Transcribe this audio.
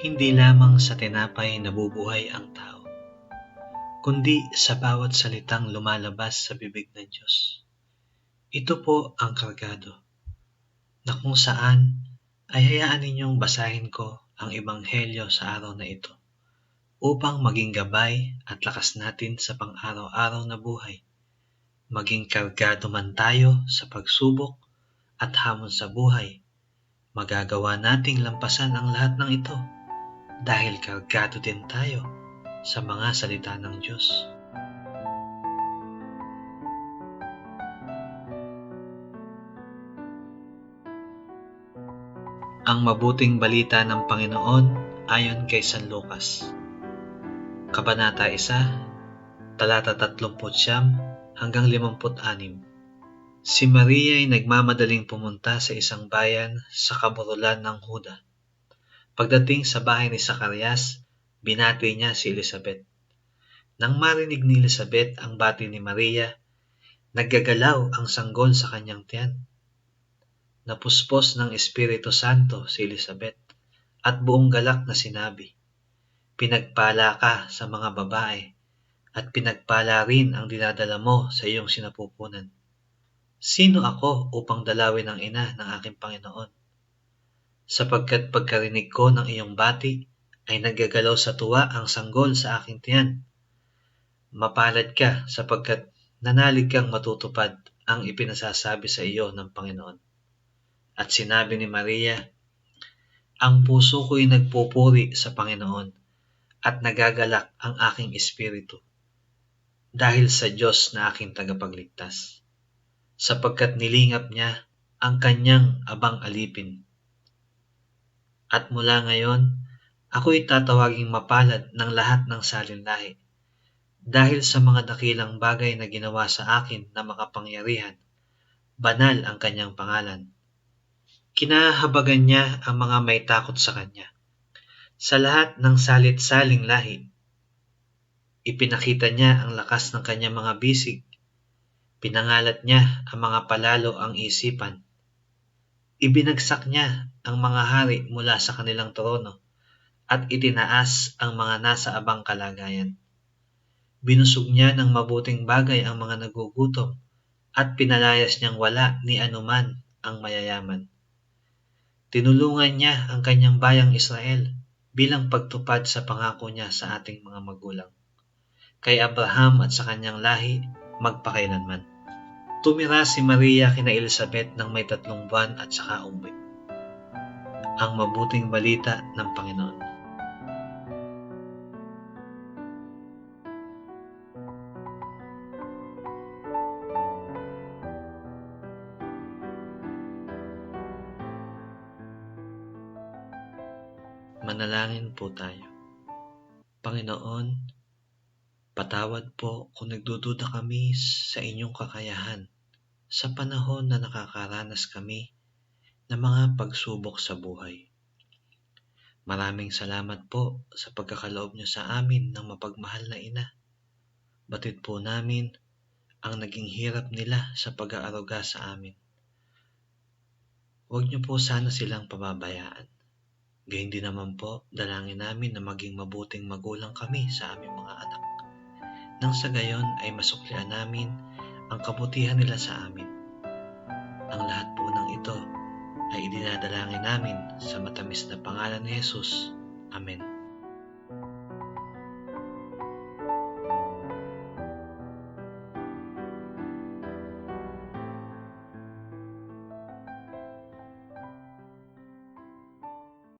Hindi lamang sa tinapay nabubuhay ang tao, kundi sa bawat salitang lumalabas sa bibig ng Diyos. Ito po ang kargado, na kung saan ay hayaan ninyong basahin ko ang Ebanghelyo sa araw na ito, upang maging gabay at lakas natin sa pang-araw-araw na buhay, maging kargado man tayo sa pagsubok at hamon sa buhay, magagawa nating lampasan ang lahat ng ito dahil kargado din tayo sa mga salita ng Diyos. Ang mabuting balita ng Panginoon ayon kay San Lucas. Kabanata 1, talata 39 hanggang 56. Si Maria ay nagmamadaling pumunta sa isang bayan sa kaburulan ng Huda Pagdating sa bahay ni Zacarias, binati niya si Elizabeth. Nang marinig ni Elizabeth ang bati ni Maria, naggagalaw ang sanggol sa kanyang tiyan. Napuspos ng Espiritu Santo si Elizabeth at buong galak na sinabi, Pinagpala ka sa mga babae at pinagpala rin ang dinadala mo sa iyong sinapupunan. Sino ako upang dalawin ang ina ng aking Panginoon? Sapagkat pagkarinig ko ng iyong bati ay naggagalaw sa tuwa ang sanggol sa aking tiyan. Mapalad ka sapagkat nanalig kang matutupad ang ipinasasabi sa iyo ng Panginoon. At sinabi ni Maria, Ang puso ko'y nagpupuri sa Panginoon at nagagalak ang aking espiritu dahil sa Diyos na aking tagapagligtas, sapagkat nilingap niya ang kanyang abang alipin at mula ngayon, ako'y tatawaging mapalad ng lahat ng salinlahi dahil sa mga dakilang bagay na ginawa sa akin na makapangyarihan. Banal ang kanyang pangalan. Kinahabagan niya ang mga may takot sa kanya. Sa lahat ng salit-saling lahi, ipinakita niya ang lakas ng kanyang mga bisig. Pinangalat niya ang mga palalo ang isipan Ibinagsak niya ang mga hari mula sa kanilang trono at itinaas ang mga nasa abang kalagayan. Binusog niya ng mabuting bagay ang mga nagugutom at pinalayas niyang wala ni anuman ang mayayaman. Tinulungan niya ang kanyang bayang Israel bilang pagtupad sa pangako niya sa ating mga magulang. Kay Abraham at sa kanyang lahi magpakailanman. Tumira si Maria kina Elizabeth ng may tatlong buwan at saka umuwi. Ang mabuting balita ng Panginoon. Manalangin po tayo. Panginoon, Patawad po kung nagdududa kami sa inyong kakayahan sa panahon na nakakaranas kami ng mga pagsubok sa buhay. Maraming salamat po sa pagkakaloob niyo sa amin ng mapagmahal na ina. Batid po namin ang naging hirap nila sa pag-aaruga sa amin. Huwag niyo po sana silang pababayaan. Gayun din naman po, dalangin namin na maging mabuting magulang kami sa aming mga anak nang sa gayon ay masuklian namin ang kabutihan nila sa amin. Ang lahat po ng ito ay idinadalangin namin sa matamis na pangalan ni Jesus. Amen.